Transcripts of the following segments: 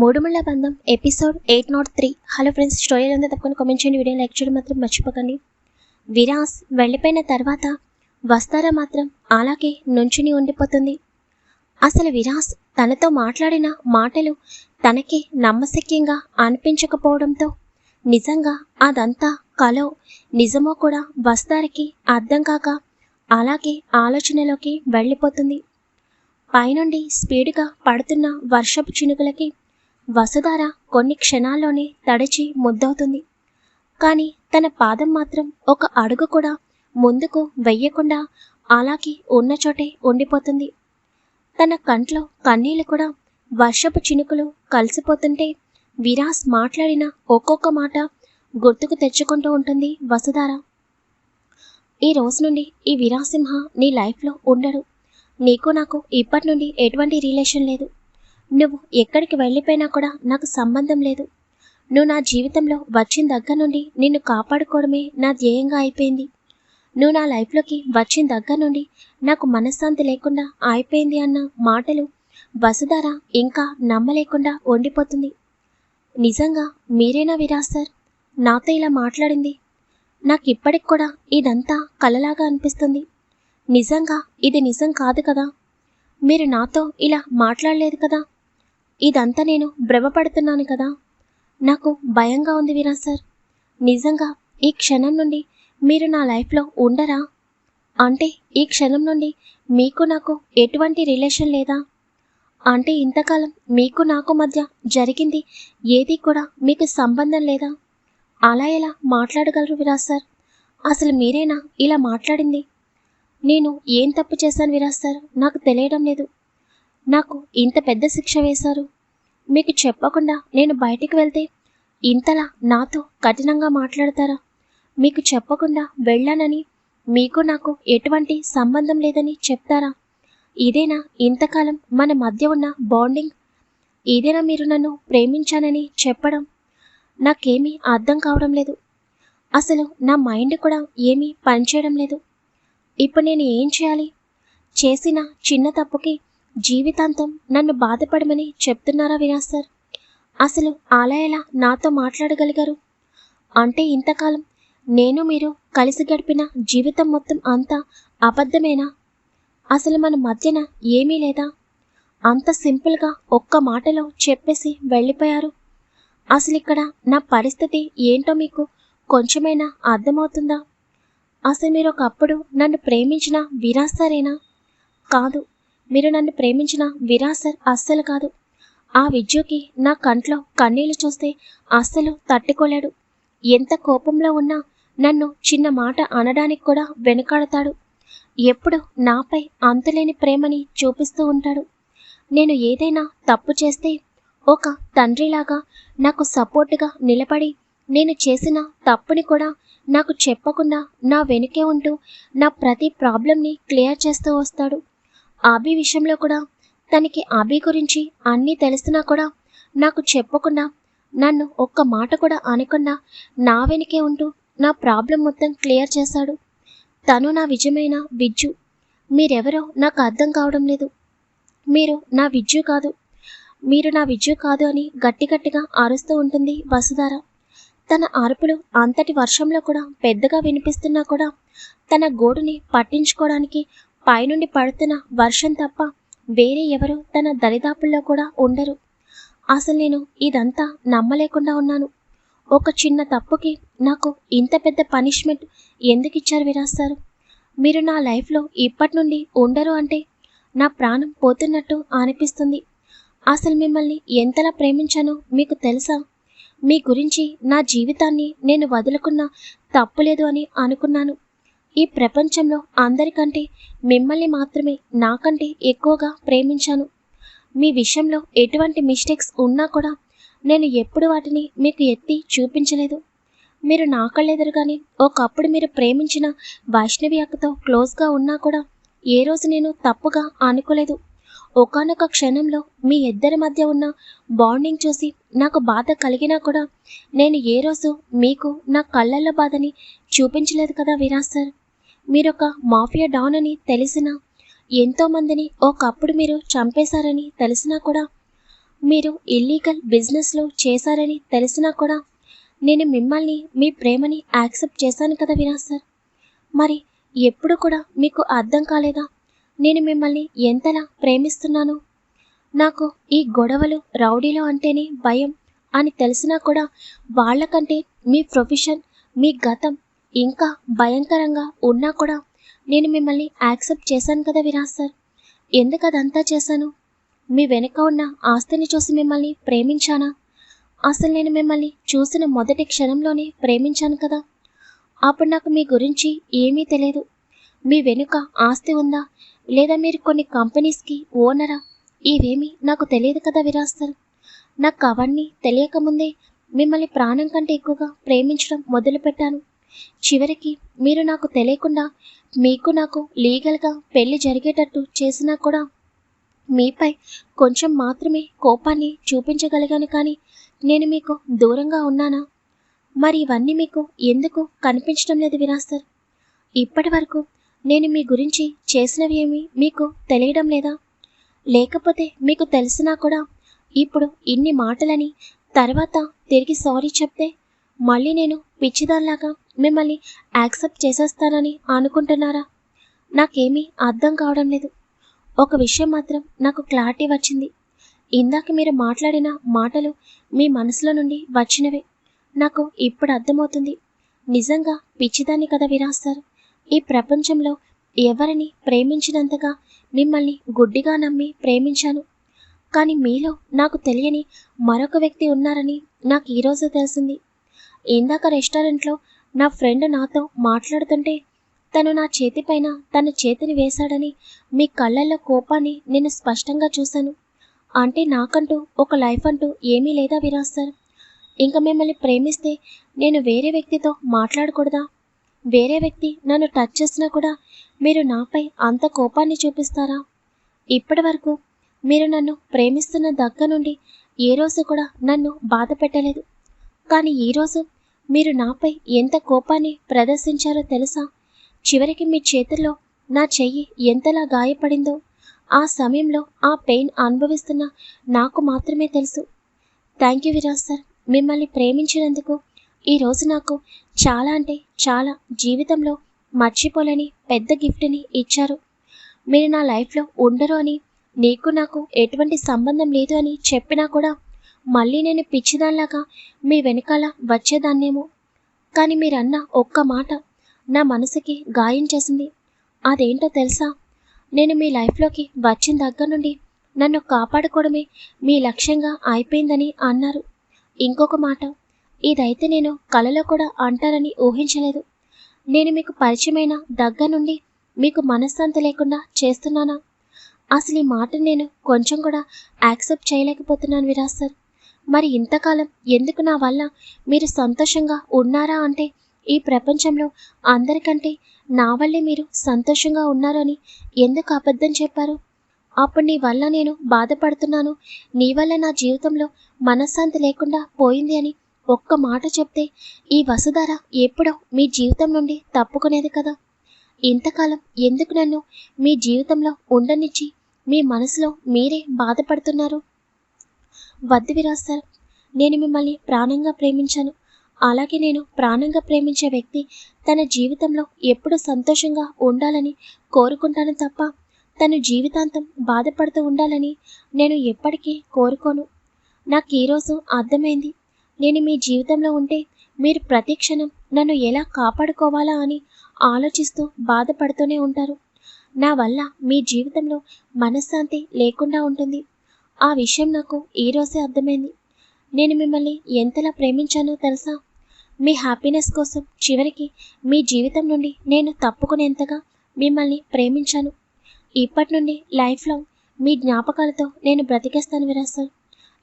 మూడుముళ్ళ బంధం episode eight nought three. Hello friends story అంతా తప్పకుండా కామెంట్ చేయండి. వీడియో లైక్ చేయడం మాత్రం మర్చిపోకండి. విరాస్ వెళ్ళిపోయిన తర్వాత వస్తారా మాత్రం అలాగే నుంచుని ఉండిపోతుంది. అసలు విరాస్ తనతో మాట్లాడిన మాటలు తనకి నమ్మశక్యంగా అనిపించకపోవడంతో నిజంగా అదంతా కలో నిజమో కూడా వస్తారికి అర్థం కాక అలాగే ఆలోచనలోకి వెళ్ళిపోతుంది. పైనుండి స్పీడ్గా పడుతున్న వర్షపు చినుకులకి వసుధార కొన్ని క్షణాల్లోనే తడిచి ముద్దవుతుంది. కానీ తన పాదం మాత్రం ఒక అడుగు కూడా ముందుకు వెయ్యకుండా అలాగే ఉన్న చోటే ఉండిపోతుంది. తన కంట్లో కన్నీళ్ళు కూడా వర్షపు చినుకులు కలిసిపోతుంటే విరాస్ మాట్లాడిన ఒక్కొక్క మాట గుర్తుకు తెచ్చుకుంటూ ఉంటుంది వసుధార. ఈ రోజు నుండి ఈ విరాసింహ నీ లైఫ్లో ఉండడు. నీకు నాకు ఇప్పటి నుండి ఎటువంటి రిలేషన్ లేదు. నువ్వు ఎక్కడికి వెళ్ళిపోయినా కూడా నాకు సంబంధం లేదు. నువ్వు నా జీవితంలో వచ్చిన దగ్గర నుండి నిన్ను కాపాడుకోవడమే నా ధ్యేయంగా అయిపోయింది. నువ్వు నా లైఫ్లోకి వచ్చిన దగ్గర నుండి నాకు మనశ్శాంతి లేకుండా అయిపోయింది అన్న మాటలు వసుధార ఇంకా నమ్మలేకుండా ఉండిపోతుంది. నిజంగా మీరేనా విరాజ్ సార్? నాతో ఇలా మాట్లాడింది. నాకు ఇప్పటికి కూడా ఇదంతా కలలాగా అనిపిస్తుంది. నిజంగా ఇది నిజం కాదు కదా? మీరు నాతో ఇలా మాట్లాడలేదు కదా? ఇదంతా నేను భ్రమపడుతున్నాను కదా. నాకు భయంగా ఉంది విరాజ్ సార్. నిజంగా ఈ క్షణం నుండి మీరు నా లైఫ్లో ఉండరా? అంటే ఈ క్షణం నుండి మీకు నాకు ఎటువంటి రిలేషన్ లేదా? అంటే ఇంతకాలం మీకు నాకు మధ్య జరిగింది ఏది కూడా మీకు సంబంధం లేదా? అలా ఎలా మాట్లాడగలరు విరాజ్ సార్? అసలు మీరేనా ఇలా మాట్లాడింది? నేను ఏం తప్పు చేశాను విరాజ్ సార్? నాకు తెలియడం లేదు. నాకు ఇంత పెద్ద శిక్ష వేశారు? మీకు చెప్పకుండా నేను బయటికి వెళ్తే ఇంతలా నాతో కఠినంగా మాట్లాడతారా? మీకు చెప్పకుండా వెళ్ళానని మీకు నాకు ఎటువంటి సంబంధం లేదని చెప్తారా? ఇదేనా ఇంతకాలం మన మధ్య ఉన్న బాండింగ్? ఇదేనా మీరు నన్ను ప్రేమించానని చెప్పడం? నాకేమీ అర్థం కావడం లేదు. అసలు నా మైండ్ కూడా ఏమీ పనిచేయడం లేదు. ఇప్పుడు నేను ఏం చేయాలి? చేసిన చిన్న తప్పుకి జీవితాంతం నన్ను బాధపడమని చెప్తున్నారా వినాశ్ సార్? అసలు అలా ఎలా నాతో మాట్లాడగలిగారు? అంటే ఇంతకాలం నేను మీరు కలిసి గడిపిన జీవితం మొత్తం అంతా అబద్ధమేనా? అసలు మన మధ్యన ఏమీ లేదా? అంత సింపుల్గా ఒక్క మాటలో చెప్పేసి వెళ్ళిపోయారు. అసలు ఇక్కడ నా పరిస్థితి ఏంటో మీకు కొంచెమైనా అర్థమవుతుందా? అసలు మీరు ఒకప్పుడు నన్ను ప్రేమించిన విరాసరేనా కాదు మీరు నన్ను ప్రేమించిన విరాసర్ అస్సలు కాదు. ఆ విద్యుకి నా కంట్లో కన్నీళ్ళు చూస్తే అస్సలు తట్టుకోలేడు. ఎంత కోపంలో ఉన్నా నన్ను చిన్న మాట అనడానికి కూడా వెనుకాడతాడు. ఎప్పుడు నాపై అంతులేని ప్రేమని చూపిస్తూ ఉంటాడు. నేను ఏదైనా తప్పు చేస్తే ఒక తండ్రిలాగా నాకు సపోర్టుగా నిలబడి నేను చేసిన తప్పుని కూడా నాకు చెప్పకుండా నా వెనుకే ఉంటూ నా ప్రతి ప్రాబ్లంని క్లియర్ చేస్తూ వస్తాడు. ఆబీ విషయంలో కూడా తనకి ఆబీ గురించి అన్నీ తెలిసినా కూడా నాకు చెప్పకుండా నన్ను ఒక్క మాట కూడా అనకుండా నా వెనుకే ఉంటూ నా ప్రాబ్లం మొత్తం క్లియర్ చేశాడు. తను నా విజయమైన విజ్జు మీరెవరో నాకు అర్థం కావడం లేదు. మీరు నా విజ్జు కాదు. మీరు నా విజ్జు కాదు అని గట్టి గట్టిగా అరుస్తూ ఉంటుంది వసుధార. తన అరుపులు అంతటి వర్షంలో కూడా పెద్దగా వినిపిస్తున్నా కూడా తన గోడుని పట్టించుకోవడానికి పైనుండి పడుతున్న వర్షం తప్ప వేరే ఎవరు తన దరిదాపుల్లో కూడా ఉండరు. అసలు నేను ఇదంతా నమ్మలేకుండా ఉన్నాను. ఒక చిన్న తప్పుకి నాకు ఇంత పెద్ద పనిష్మెంట్ ఎందుకు ఇచ్చారు విరాస్తారు మీరు నా లైఫ్లో ఇప్పటి నుండి ఉండరు అంటే నా ప్రాణం పోతున్నట్టు అనిపిస్తుంది. అసలు మిమ్మల్ని ఎంతలా ప్రేమించానో మీకు తెలుసా? మీ గురించి నా జీవితాన్ని నేను వదులుకున్న తప్పులేదు అని అనుకున్నాను. ఈ ప్రపంచంలో అందరికంటే మిమ్మల్ని మాత్రమే నాకంటే ఎక్కువగా ప్రేమించాను. మీ విషయంలో ఎటువంటి మిస్టేక్స్ ఉన్నా కూడా నేను ఎప్పుడు వాటిని మీకు ఎత్తి చూపించలేదు. మీరు నాకళ్ళెదురుగానే ఒకప్పుడు మీరు ప్రేమించిన వైష్ణవి అక్కతో క్లోజ్గా ఉన్నా కూడా ఏ రోజు నేను తప్పుగా అనుకోలేదు. ఒకనొక క్షణంలో మీ ఇద్దరి మధ్య ఉన్న బాండింగ్ చూసి నాకు బాధ కలిగినా కూడా నేను ఏ రోజు మీకు నా కళ్ళల్లో బాధని చూపించలేదు కదా విరాజ్ సార్? మీరొక మాఫియా డాన్ అని తెలిసిన ఎంతోమందిని ఒకప్పుడు మీరు చంపేశారని తెలిసినా కూడా మీరు ఇల్లీగల్ బిజినెస్లో చేశారని తెలిసినా కూడా నేను మిమ్మల్ని మీ ప్రేమని యాక్సెప్ట్ చేశాను కదా విరాజ్ సార్. మరి ఎప్పుడు కూడా మీకు అర్థం కాలేదా? నేను మిమ్మల్ని ఎంతలా ప్రేమిస్తున్నాను? నాకు ఈ గొడవలు రౌడీలు అంటేనే భయం అని తెలిసినా కూడా వాళ్ళకంటే మీ ప్రొఫెషన్ మీ గతం ఇంకా భయంకరంగా ఉన్నా కూడా నేను మిమ్మల్ని యాక్సెప్ట్ చేశాను కదా విరాజ్ సార్. ఎందుకు అదంతా చేశాను? మీ వెనుక ఉన్న ఆస్తిని చూసి మిమ్మల్ని ప్రేమించానా? అసలు నేను మిమ్మల్ని చూసిన మొదటి క్షణంలోనే ప్రేమించాను కదా. అప్పుడు నాకు మీ గురించి ఏమీ తెలియదు. మీ వెనుక ఆస్తి ఉందా? లేదా మీరు కొన్ని కంపెనీస్కి ఓనరా ఇవేమీ నాకు తెలియదు కదా విరాజ్ సార్. నాకు అవన్నీ తెలియకముందే మిమ్మల్ని ప్రాణం కంటే ఎక్కువగా ప్రేమించడం మొదలుపెట్టాను. చివరికి మీరు నాకు తెలియకుండా మీకు నాకు లీగల్గా పెళ్ళి జరిగేటట్టు చేసినా కూడా మీపై కొంచెం మాత్రమే కోపాన్ని చూపించగలిగాను కానీ నేను మీకు దూరంగా ఉన్నానా? మరి ఇవన్నీ మీకు ఎందుకు కనిపించడం లేదు విరాజ్ సార్ ఇప్పటి వరకు నేను మీ గురించి చేసినవి ఏమి మీకు తెలియడం లేదా? లేకపోతే మీకు తెలిసినా కూడా ఇప్పుడు ఇన్ని మాటలని తర్వాత తిరిగి సారీ చెప్తే మళ్ళీ నేను పిచ్చిదానిలాగా మిమ్మల్ని యాక్సెప్ట్ చేసేస్తానని అనుకుంటున్నారా? నాకేమీ అర్థం కావడం లేదు. ఒక విషయం మాత్రం నాకు క్లారిటీ వచ్చింది. ఇందాక మీరు మాట్లాడిన మాటలు మీ మనసులో నుండి వచ్చినవే. నాకు ఇప్పుడు అర్థమవుతుంది. నిజంగా పిచ్చిదాన్ని కదా విరాస్తారు. ఈ ప్రపంచంలో ఎవరిని ప్రేమించినంతగా మిమ్మల్ని గుడ్డిగా నమ్మి ప్రేమించాను. కానీ మీలో నాకు తెలియని మరొక వ్యక్తి ఉన్నారని నాకు ఈరోజు తెలిసింది. ఇందాక రెస్టారెంట్లో నా ఫ్రెండ్ నాతో మాట్లాడుతుంటే తను నా చేతిపైన తన చేతిని వేశాడని మీ కళ్ళల్లో కోపాన్ని నేను స్పష్టంగా చూశాను. అంటే నాకంటూ ఒక లైఫ్ అంటూ ఏమీ లేదా విరాజ్ సార్? ఇంకా మిమ్మల్ని ప్రేమిస్తే నేను వేరే వ్యక్తితో మాట్లాడకూడదా? వేరే వ్యక్తి నన్ను టచ్ చేసినా కూడా మీరు నాపై అంత కోపాన్ని చూపిస్తారా? ఇప్పటి వరకు మీరు నన్ను ప్రేమిస్తున్న దగ్గర నుండి ఏ రోజు కూడా నన్ను బాధ పెట్టలేదు. కానీ ఈరోజు మీరు నాపై ఎంత కోపాన్ని ప్రదర్శించారో తెలుసా? చివరికి మీ చేతుల్లో నా చెయ్యి ఎంతలా గాయపడిందో ఆ సమయంలో ఆ పెయిన్ అనుభవిస్తున్న నాకు మాత్రమే తెలుసు. థ్యాంక్ యూ విరాజ్ సార్ మిమ్మల్ని ప్రేమించినందుకు ఈరోజు నాకు చాలా అంటే చాలా జీవితంలో మర్చిపోలేని పెద్ద గిఫ్ట్ని ఇచ్చారు. మీరు నా లైఫ్లో ఉండరు అని నీకు నాకు ఎటువంటి సంబంధం లేదు అని చెప్పినా కూడా మళ్ళీ నేను పిచ్చిదాన్లాగా మీ వెనకాల వచ్చేదాన్నేమో. కానీ మీరన్న ఒక్క మాట నా మనసుకి గాయం చేసింది. అదేంటో తెలుసా? నేను మీ లైఫ్లోకి వచ్చిన దగ్గర నుండి నన్ను కాపాడుకోవడమే మీ లక్ష్యంగా అయిపోయిందని అన్నారు. ఇంకొక మాట ఇదైతే నేను కలలో కూడా అంటారని ఊహించలేదు. నేను మీకు పరిచయమైన దగ్గర నుండి మీకు మనశ్శాంతి లేకుండా చేస్తున్నానా? అసలు ఈ మాట నేను కొంచెం కూడా యాక్సెప్ట్ చేయలేకపోతున్నాను విరాజ్ సార్. మరి ఇంతకాలం ఎందుకు నా వల్ల మీరు సంతోషంగా ఉన్నారా అంటే ఈ ప్రపంచంలో అందరికంటే నా వల్లే మీరు సంతోషంగా ఉన్నారని ఎందుకు అబద్ధం చెప్పారు? అప్పుడు నీ వల్ల నేను బాధపడుతున్నాను. నీ వల్ల నా జీవితంలో మనశ్శాంతి లేకుండా పోయింది అని ఒక్క మాట చెప్తే ఈ వసుధార ఎప్పుడో మీ జీవితం నుండి తప్పుకునేది కదా? ఇంతకాలం ఎందుకు నన్ను మీ జీవితంలో ఉండనిచ్చి మీ మనసులో మీరే బాధపడుతున్నారు? వద్దు విరాజ్ సార్. నేను మిమ్మల్ని ప్రాణంగా ప్రేమించాను. అలాగే నేను ప్రాణంగా ప్రేమించే వ్యక్తి తన జీవితంలో ఎప్పుడు సంతోషంగా ఉండాలని కోరుకుంటాను తప్ప తను జీవితాంతం బాధపడుతూ ఉండాలని నేను ఎప్పటికీ కోరుకోను. నాకు ఈరోజు అర్థమైంది. నేను మీ జీవితంలో ఉంటే మీరు ప్రతి క్షణం నన్ను ఎలా కాపాడుకోవాలా అని ఆలోచిస్తూ బాధపడుతూనే ఉంటారు. నా వల్ల మీ జీవితంలో మనశ్శాంతి లేకుండా ఉంటుంది. ఆ విషయం నాకు ఈరోజే అర్థమైంది. నేను మిమ్మల్ని ఎంతలా ప్రేమించానో తెలుసా? మీ హ్యాపీనెస్ కోసం చివరికి మీ జీవితం నుండి నేను తప్పుకునేంతగా మిమ్మల్ని ప్రేమించాను. ఇప్పటి నుండి లైఫ్లో మీ జ్ఞాపకాలతో నేను బ్రతికేస్తాను విరాసారు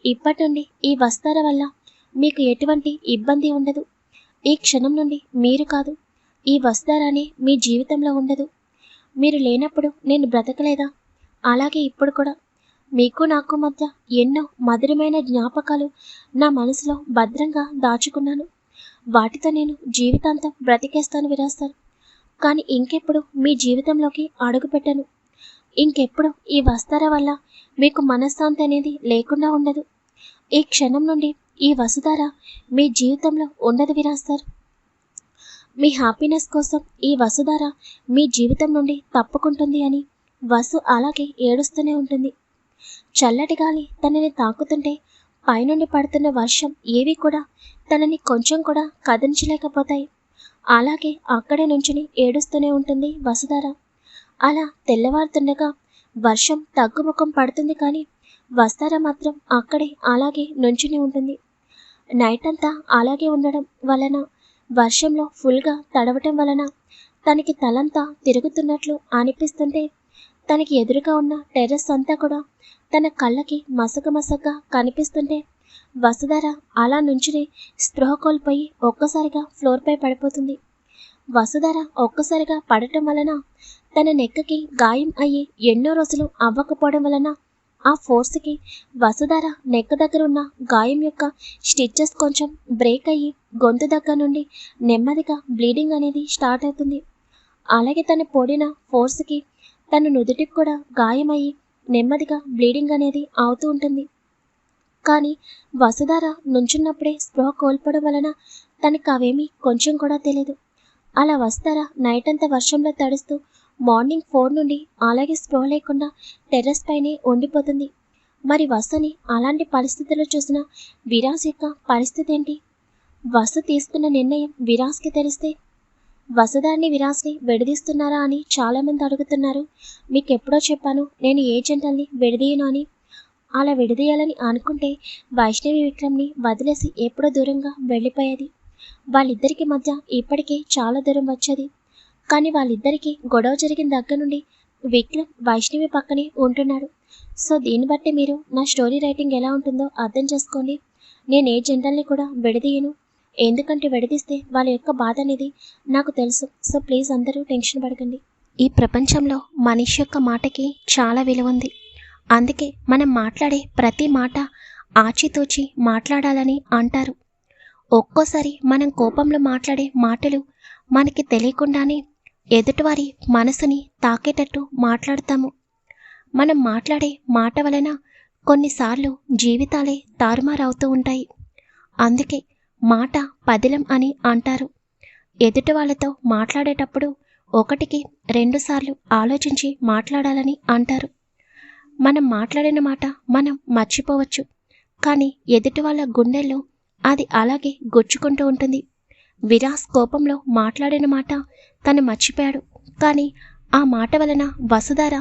ఇప్పటి నుండి ఈ వస్తార వల్ల మీకు ఎటువంటి ఇబ్బంది ఉండదు. ఈ క్షణం నుండి మీరు కాదు ఈ వస్తారానే మీ జీవితంలో ఉండదు. మీరు లేనప్పుడు నేను బ్రతకలేదా? అలాగే ఇప్పుడు కూడా మీకు నాకు మధ్య ఎన్నో మధురమైన జ్ఞాపకాలు నా మనసులో భద్రంగా దాచుకున్నాను. వాటితో నేను జీవితాంతం బ్రతికేస్తాను విరాస్తాను. కానీ ఇంకెప్పుడు మీ జీవితంలోకి అడుగుపెట్టను ఇంకెప్పుడు ఈ వస్తార వల్ల మీకు మనశ్శాంతి అనేది లేకుండా ఉండదు. ఈ క్షణం నుండి ఈ వసుధార మీ జీవితంలో ఉండదు విరాస్తారు. మీ హ్యాపీనెస్ కోసం ఈ వసుధార మీ జీవితం నుండి తప్పుకుంటుంది అని వసు అలాగే ఏడుస్తూనే ఉంటుంది. చల్లటి గాలి తనని తాకుతుంటే పైనుండి పడుతున్న వర్షం ఏవి కూడా తనని కొంచెం కూడా కదించలేకపోతాయి. అలాగే అక్కడే నుంచుని ఏడుస్తూనే ఉంటుంది వసుధార. అలా తెల్లవారుతుండగా వర్షం తగ్గుముఖం పడుతుంది కానీ వస్తార మాత్రం అక్కడే అలాగే నుంచుని ఉంటుంది. నైట్ అంతా అలాగే ఉండడం వలన వర్షంలో ఫుల్గా తడవటం వలన తనకి తలంతా తిరుగుతున్నట్లు అనిపిస్తుంటే తనకి ఎదురుగా ఉన్న టెర్రస్ అంతా కూడా తన కళ్ళకి మసక మసగ్గా కనిపిస్తుంటే వసుధార అలా నుంచుని స్పృహ కోల్పోయి ఒక్కసారిగా ఫ్లోర్పై పడిపోతుంది. వసుధార ఒక్కసారిగా పడటం వలన తన నెక్కకి గాయం అయ్యి ఎన్నో రోజులు అవ్వకపోవడం వలన ఆ ఫోర్స్కి వసుధార నెక్క దగ్గర ఉన్న గాయం యొక్క స్టిచ్చెస్ కొంచెం బ్రేక్ అయ్యి గొంతు దగ్గర నుండి నెమ్మదిగా బ్లీడింగ్ అనేది స్టార్ట్ అవుతుంది. అలాగే తను పొడిన ఫోర్స్కి తన నుదుటికి కూడా గాయమయ్యి నెమ్మదిగా బ్లీడింగ్ అనేది అవుతూ ఉంటుంది. కానీ వసుధార నుంచున్నప్పుడే స్పృహ కోల్పోవడం వలన తనకు అవేమీ కొంచెం కూడా తెలియదు అలా వసుధార నైట్ అంతా వర్షంలో తడుస్తూ మార్నింగ్ ఫోర్ నుండి అలాగే స్పృహ లేకుండా టెర్రస్ పైనే ఉండిపోతుంది. మరి వసుని అలాంటి పరిస్థితుల్లో చూసిన విరాజ్ యొక్క పరిస్థితి ఏంటి? వసు తీసుకున్న నిర్ణయం విరాజ్కి తెలిస్తే వసుధారిని విరాస్ని విడదీస్తున్నారా అని చాలామంది అడుగుతున్నారు. మీకు ఎప్పుడో చెప్పాను నేను ఏ జంటల్ని విడదీయను అని. అలా విడదీయాలని అనుకుంటే వైష్ణవి విక్రమ్ని వదిలేసి ఎప్పుడో దూరంగా వెళ్ళిపోయేది. వాళ్ళిద్దరికి మధ్య ఇప్పటికే చాలా దూరం వచ్చేది. కానీ వాళ్ళిద్దరికీ గొడవ జరిగిన దగ్గర నుండి విక్రమ్ వైష్ణవి పక్కనే ఉంటున్నాడు. సో దీన్ని బట్టి మీరు నా స్టోరీ రైటింగ్ ఎలా ఉంటుందో అర్థం చేసుకోండి. నేను ఏ జెండల్ని కూడా విడదీయను. ఎందుకంటే విడదీస్తే వాళ్ళ యొక్క బాధ అనేది నాకు తెలుసు. సో ప్లీజ్ అందరూ టెన్షన్ పడకండి. ఈ ప్రపంచంలో మనిషి యొక్క మాటకి చాలా విలువ ఉంది. అందుకే మనం మాట్లాడే ప్రతి మాట ఆచితూచి మాట్లాడాలని అంటారు. ఒక్కోసారి మనం కోపంలో మాట్లాడే మాటలు మనకి తెలియకుండానే ఎదుటివారి మనసుని తాకేటట్టు మాట్లాడతాము. మనం మాట్లాడే మాట వలన కొన్నిసార్లు జీవితాలే తారుమారవుతూ ఉంటాయి. అందుకే మాట పదిలం అని అంటారు. ఎదుటి వాళ్ళతో మాట్లాడేటప్పుడు ఒకటికి రెండుసార్లు ఆలోచించి మాట్లాడాలని అంటారు. మనం మాట్లాడిన మాట మనం మర్చిపోవచ్చు కానీ ఎదుటి వాళ్ళ గుండెల్లో అది అలాగే గుచ్చుకుంటూ ఉంటుంది. విరాస్ కోపంలో మాట్లాడిన మాట తను మర్చిపోయాడు కానీ ఆ మాట వలన వసుధార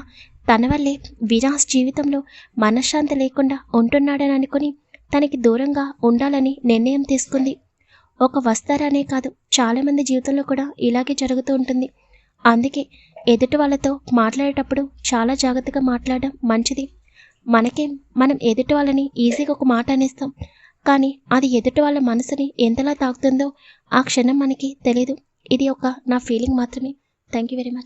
తన వల్లే విరాస్ జీవితంలో మనశ్శాంతి లేకుండా ఉంటున్నాడని అనుకుని తనకి దూరంగా ఉండాలని నిర్ణయం తీసుకుంది. ఒక వస్తారనే కాదు చాలామంది జీవితంలో కూడా ఇలాగే జరుగుతూ ఉంటుంది. అందుకే ఎదుటి వాళ్ళతో మాట్లాడేటప్పుడు చాలా జాగ్రత్తగా మాట్లాడడం మంచిది. మనకే మనం ఎదుటి వాళ్ళని ఈజీగా ఒక మాట అనేస్తాం. కానీ అది ఎదుటి వాళ్ళ మనసుని ఎంతలా తాకుతుందో ఆ క్షణం మనకి తెలియదు ఇది ఒక నా ఫీలింగ్ మాత్రమే. Thank you very much